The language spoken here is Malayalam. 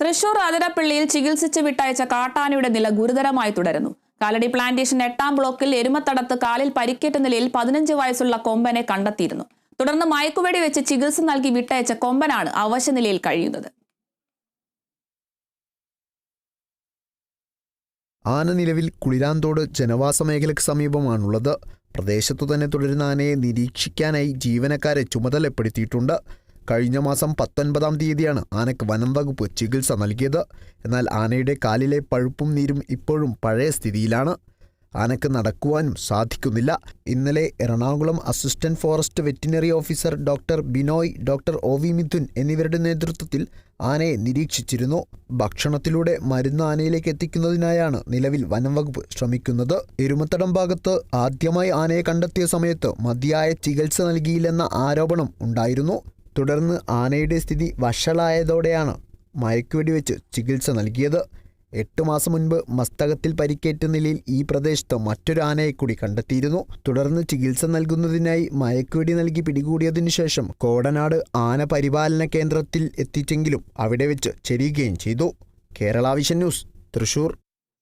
തൃശൂർ അതിരപ്പള്ളിയിൽ ചികിത്സിച്ച് വിട്ടയച്ച കാട്ടാനയുടെ നില ഗുരുതരമായി തുടരുന്നു. കാലടി പ്ലാന്റേഷൻ എട്ടാം ബ്ലോക്കിൽ എരുമത്തടത്ത് കാലിൽ പരിക്കേറ്റ നിലയിൽ പതിനഞ്ച് വയസ്സുള്ള കൊമ്പനെ കണ്ടെത്തിയിരുന്നു. തുടർന്ന് മയക്കുവെടി വെച്ച് ചികിത്സ നൽകി വിട്ടയച്ച കൊമ്പനാണ് അവശനിലയിൽ കഴിയുന്നത്. ആന നിലവിൽ കുളിരാന്തോട് ജനവാസ മേഖലയ്ക്ക് സമീപമാണുള്ളത്. പ്രദേശത്തു തന്നെ തുടരുന്ന ആനയെ നിരീക്ഷിക്കാനായി ജീവനക്കാരെ ചുമതലപ്പെടുത്തിയിട്ടുണ്ട്. കഴിഞ്ഞ മാസം പത്തൊൻപതാം തീയതിയാണ് ആനയ്ക്ക് വനം വകുപ്പ് ചികിത്സ നൽകിയത്. എന്നാൽ ആനയുടെ കാലിലെ പഴുപ്പും നീരും ഇപ്പോഴും പഴയ സ്ഥിതിയിലാണ്. ആനക്ക് നടക്കുവാനും സാധിക്കുന്നില്ല. ഇന്നലെ Ernakulam assistant forest veterinary officer doctor Binoy doctor O V Mithun എന്നിവരുടെ നേതൃത്വത്തിൽ ആനയെ നിരീക്ഷിച്ചിരുന്നു. ഭക്ഷണത്തിലൂടെ മരുന്ന് ആനയിലേക്ക് എത്തിക്കുന്നതിനായാണ് നിലവിൽ വനം വകുപ്പ് ശ്രമിക്കുന്നത്. എരുമത്തടം ഭാഗത്ത് ആദ്യമായി ആനയെ കണ്ടെത്തിയ സമയത്ത് മതിയായ ചികിത്സ നൽകിയില്ലെന്ന ആരോപണം ഉണ്ടായിരുന്നു. തുടർന്ന് ആനയുടെ സ്ഥിതി വഷളായതോടെയാണ് മയക്കുവെടി വെച്ച് ചികിത്സ നൽകിയത്. എട്ട് മാസം മുൻപ് മസ്തകത്തിൽ പരിക്കേറ്റ നിലയിൽ ഈ പ്രദേശത്ത് മറ്റൊരു ആനയെ കൂടി കണ്ടെത്തിയിരുന്നു. തുടർന്ന് ചികിത്സ നൽകുന്നതിനായി മയക്കുവെടി നൽകി പിടികൂടിയതിനു ശേഷം കോടനാട് ആന പരിപാലന കേന്ദ്രത്തിൽ എത്തിച്ചെങ്കിലും അവിടെ വെച്ച് ചെരിയുകയും ചെയ്തു. Kerala vision news Thrissur.